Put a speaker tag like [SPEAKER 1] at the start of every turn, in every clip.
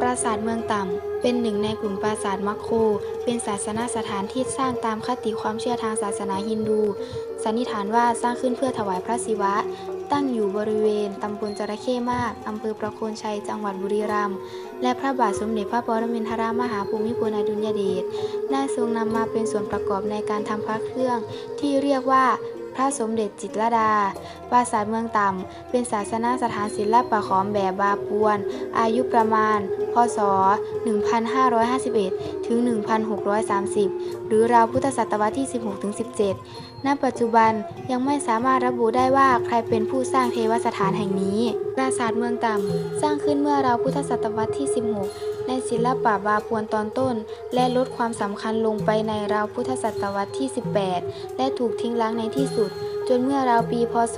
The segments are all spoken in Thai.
[SPEAKER 1] ปราสาทเมืองต่ำ เป็นหนึ่งในกลุ่มปราสาทมัคโคเป็นศาสนสถานที่สร้างตามคติความเชื่อทางศาสนาฮินดู สันนิษฐานว่าสร้างขึ้นเพื่อถวายพระศิวะ ตั้งอยู่บริเวณตำบลจระเข้มาก อำเภอประโคนชัย จังหวัดบุรีรัมย์ และพระบาทสมเด็จพระปรมินทรมหาภูมิพลอดุลยเดช ได้ทรงนำมาเป็นส่วนประกอบในการทำพระเครื่อง ที่เรียกว่า พระสมเด็จจิตรดา ปราสาทเมืองต่ำ เป็นศาสนาสถานศิลปะขอมแบบบาปวน อายุประมาณ พศ 1551 ถึง 1630 หรือราวพุทธศตวรรษที่ 16ถึง17ณ ปัจจุบันยังไม่สามารถระบุได้ว่าใครเป็นผู้สร้างเทวสถานแห่งนี้ ปราสาทเมืองต่ำ สร้างขึ้นเมื่อราวพุทธศตวรรษที่ 16 ในศิลปะบาปวนตอนต้น และลดความสำคัญลงไปในราวพุทธศตวรรษที่ 18 และถูกทิ้งล้างในที่สุด จนเมื่อราวปี พศ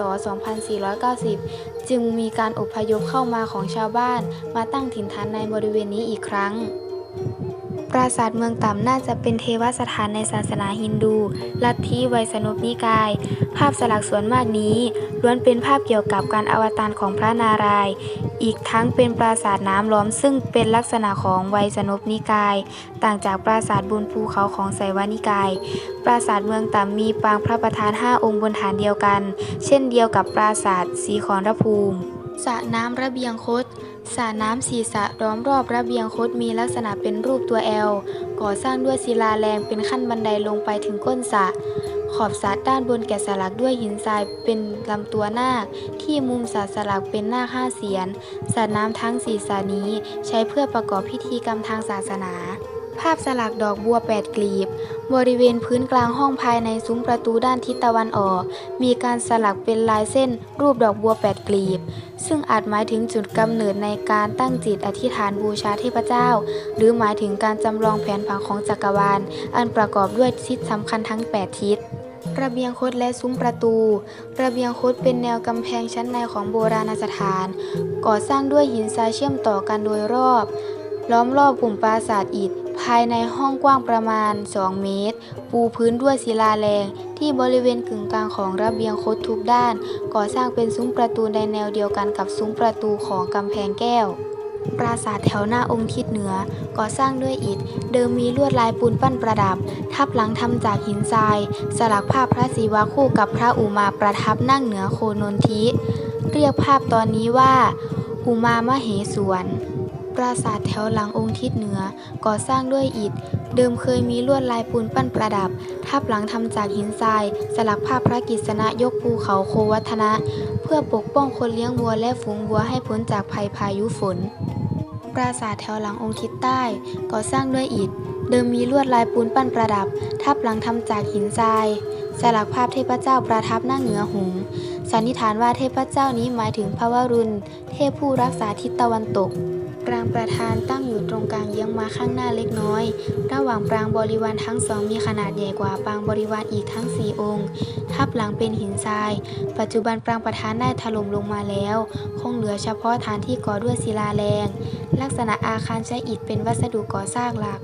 [SPEAKER 1] 2490 จึงมีการอพยพเข้ามาของชาวบ้าน มาตั้งถิ่นฐานในบริเวณนี้อีกครั้ง ปราสาทเมืองต่ำน่าจะเป็นเทวสถานในศาสนาฮินดู ลัทธิไวยสนุปนิกาย ภาพสลักส่วนมากนี้ล้วนเป็นภาพเกี่ยวกับการอวตารของพระนารายณ์ อีกทั้งเป็นปราสาทน้ำล้อมซึ่งเป็นลักษณะของไวยสนุปนิกาย ต่างจากปราสาทบนภูเขาของไสวนิกาย ปราสาทเมืองต่ำมีปางพระประธานห้าองค์บนฐานเดียวกัน เช่นเดียวกับปราสาทสีขอนรภูมิสระน้ำระเบียงคด สระน้ำสีสระล้อมรอบระเบียงคดมีลักษณะเป็นรูปตัวแอล ก่อสร้างด้วยศิลาแรงเป็นขั้นบันไดลงไปถึงก้นสระขอบสระด้านบนแกะสลักด้วยหินทรายเป็นลำตัวนาค ที่มุมสระสลักเป็นนาคห้าเสียนสระน้ำทั้งสี่สระนี้ใช้เพื่อประกอบพิธีกรรมทางศาสนา ภาพสลักดอกบัวแปดกลีบ บริเวณพื้นกลางห้องภายในซุ้มประตูด้านทิศตะวันออก มีการสลักเป็นลายเส้นรูปดอกบัวแปดกลีบ ซึ่งอาจหมายถึงจุดกำเนิดในการตั้งจิตอธิษฐานบูชาเทพเจ้า หรือหมายถึงการจำลองแผนผังของจักรวาล อันประกอบด้วยทิศสำคัญทั้ง 8 ทิศระเบียงคดและซุ้มประตู ระเบียงคดเป็นแนวกำแพงชั้นในของโบราณสถาน ก่อสร้างด้วยหินทรายเชื่อมต่อกันโดยรอบ ล้อมรอบกลุ่มปราสาทอิฐายในห้องกว้างประมาณ 2 เมตร ปูพื้นด้วยศิลาแรง ที่บริเวณกึ่งกลางของระเบียงคดทุกด้าน ก่อสร้างเป็นซุ้มประตูในแนวเดียวกันกับซุ้มประตูของกำแพงแก้ว ปราสาทแถวหน้าองค์ทิศเหนือ ก่อสร้างด้วยอิฐ เดิมมีลวดลายปูนปั้นประดับ ทับหลังทำจากหินทราย สลักภาพพระศิวะคู่กับพระอุมาประทับนั่งเหนือโคนนทิ เรียกภาพตอนนี้ว่า อุมามเหสวน ปราสาทแถวหลังองค์ทิศเหนือ ก่อสร้างด้วยอิฐ เดิมเคยมีลวดลายปูนปั้นประดับ ทับหลังทำจากหินทราย สลักภาพพระกิษณะยกภูเขาโควัฒนะ เพื่อปกป้องคนเลี้ยงวัวและฝูงวัวให้พ้นจากภัยพายุฝน ปราสาทแถวหลังองค์ทิศใต้ ก่อสร้างด้วยอิฐ เดิมมีลวดลายปูนปั้นประดับ ทับหลังทำจากหินทรายสลักภาพเทพเจ้าประทับนั่งเหนือหงส์สันนิษฐานว่าเทพเจ้านี้หมายถึงพระวรุณ เทพผู้รักษาทิศตะวันตก ปรางประธานตั้งอยู่ตรงกลางเยื้องมาข้างหน้าเล็กน้อย ระหว่างปรางบริวารทั้งสองมีขนาดใหญ่กว่าปรางบริวารอีกทั้งสี่องค์ ทับหลังเป็นหินทราย ปัจจุบันปรางประธานได้ถล่มลงมาแล้ว คงเหลือเฉพาะฐานที่ก่อด้วยศิลาแรง ลักษณะอาคารใช้อิฐเป็นวัสดุก่อสร้างหลัก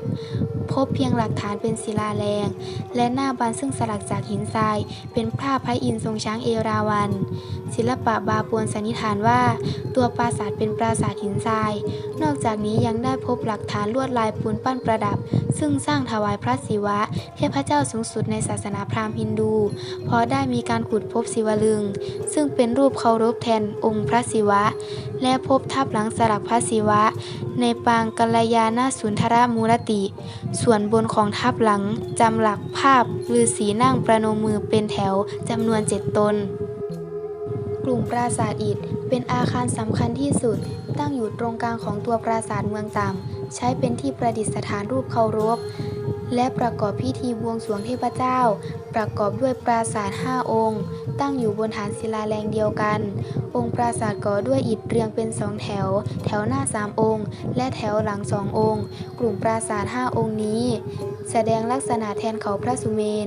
[SPEAKER 1] พบเพียงหลักฐานเป็นศิลาแรง และหน้าบานซึ่งสลักจากหินทราย เป็นภาพพระอินทร์ทรงช้างเอราวัณ ศิลปะบาปวนสันนิษฐานว่า ตัวปราสาทเป็นปราสาทหินทราย นอกจากนี้ยังได้พบหลักฐานลวดลายปูนปั้นประดับ ซึ่งสร้างถวายพระศิวะ เทพเจ้าสูงสุดในศาสนาพราหมณ์ฮินดูเพราะได้มีการขุดพบศิวลึง ซึ่งเป็นรูปเคารพแทนองค์พระศิวะ และพบทับหลังสลักพระศิวะ ในปางกัลยาณสุนทรมูรติ ส่วนบนของทับหลังจำหลักภาพฤาษีนั่งประนมมือเป็นแถวจำนวนเจ็ดตน กลุ่มปราสาทอิฐเป็นอาคารสำคัญที่สุด ตั้งอยู่ตรงกลางของตัวปราสาทเมืองต่ำใช้เป็นที่ประดิษฐานรูปเคารพ และประกอบพิธีบวงสรวงเทพเจ้า ประกอบด้วยปราสาทห้าองค์ ตั้งอยู่บนฐานศิลาแรงเดียวกัน องค์ปราสาทก่อด้วยอิฐเรียงเป็นสองแถว แถวหน้าสามองค์ และแถวหลังสององค์ กลุ่มปราสาทห้าองค์นี้ แสดงลักษณะแทนเขาพระสุเมน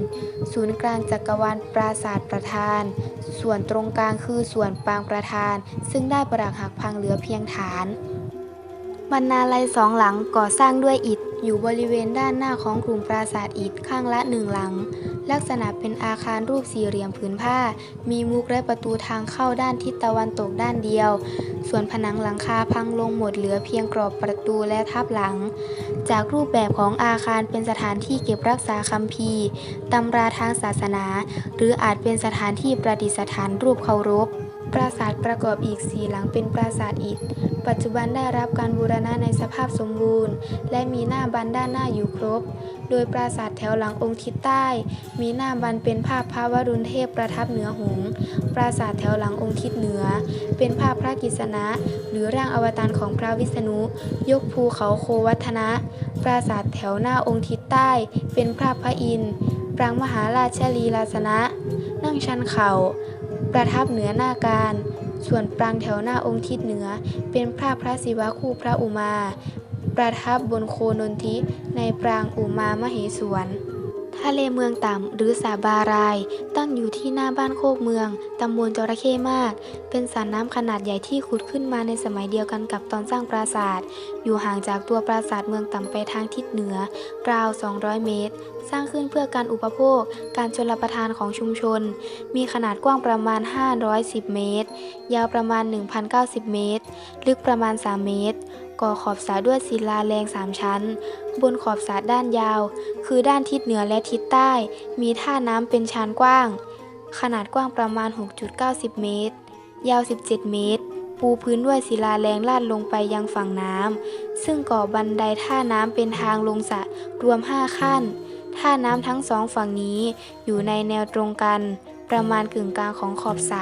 [SPEAKER 1] ศูนย์กลางจักรวาลปราสาทประธาน ส่วนตรงกลางคือส่วนปางประธาน ซึ่งได้ปรักหักพังเหลือเพียงฐานบรรณาลัยสองหลังก่อสร้างด้วยอิฐ อยู่บริเวณด้านหน้าของกลุ่มปราสาทอิฐข้างละหนึ่งหลัง ลักษณะเป็นอาคารรูปสี่เหลี่ยมผืนผ้า มีมุกและประตูทางเข้าด้านทิศตะวันตกด้านเดียว ส่วนผนังหลังคาพังลงหมดเหลือเพียงกรอบประตูและทับหลัง จากรูปแบบของอาคารเป็นสถานที่เก็บรักษาคัมภีร์ตำราทางศาสนา หรืออาจเป็นสถานที่ประดิษฐานรูปเคารพ ราสาทประกอบอีกสี่หลังเป็นปราสาทอิฐ ปัจจุบันได้รับการบูรณะในสภาพสมบูรณ์ และมีหน้าบันด้านหน้าอยู่ครบ โดยปราสาทแถวหลังองค์ทิศใต้ มีหน้าบันเป็นภาพพระวรุณเทพประทับเหนือหงส์ปราสาทแถวหลังองค์ทิศเหนือ เป็นภาพพระกิษณะ หรือร่างอวตารของพระวิษณุ ยกภูเขาโควัฒนะ ปราสาทแถวหน้าองค์ทิศใต้ เป็นภาพพระอินทร์ปรางมหาราชลีลาสนะ นั่งชันเขา่า ประทับเหนือหน้าการ ส่วนปรางแถวหน้าองค์ทิศเหนือ เป็นพระพระศิวะคู่พระอุมา ประทับบนโคนนทิในปรางอุมามเหสวน ทะเลเมืองต่ำหรือสาบาราย ตั้งอยู่ที่หน้าบ้านโคกเมือง ตำบลจระเข้มาก เป็นสระน้ำขนาดใหญ่ที่ขุดขึ้นมาในสมัยเดียวกันกับตอนสร้างปราสาท อยู่ห่างจากตัวปราสาทเมืองต่ำไปทางทิศเหนือ ราว 200 เมตร สร้างขึ้นเพื่อการอุปโภค การชลประทานของชุมชน มีขนาดกว้างประมาณ 510 เมตร ยาวประมาณ 1,090 เมตร ลึกประมาณ 3 เมตร ก่อขอบสระด้วยศิลาแรง3ชั้น บนขอบสระด้านยาว คือด้านทิศเหนือและทิศใต้ มีท่าน้ำเป็นชานกว้าง ขนาดกว้างประมาณ 6.90 เมตร ยาว 17 เมตร ปูพื้นด้วยศิลาแรงลาดลงไปยังฝั่งน้ำ ซึ่งก่อบันไดท่าน้ำเป็นทางลงสระรวม 5 ขั้น ท่าน้ำทั้งสองฝั่งนี้อยู่ในแนวตรงกัน ประมาณกึ่งกลางของขอบสระ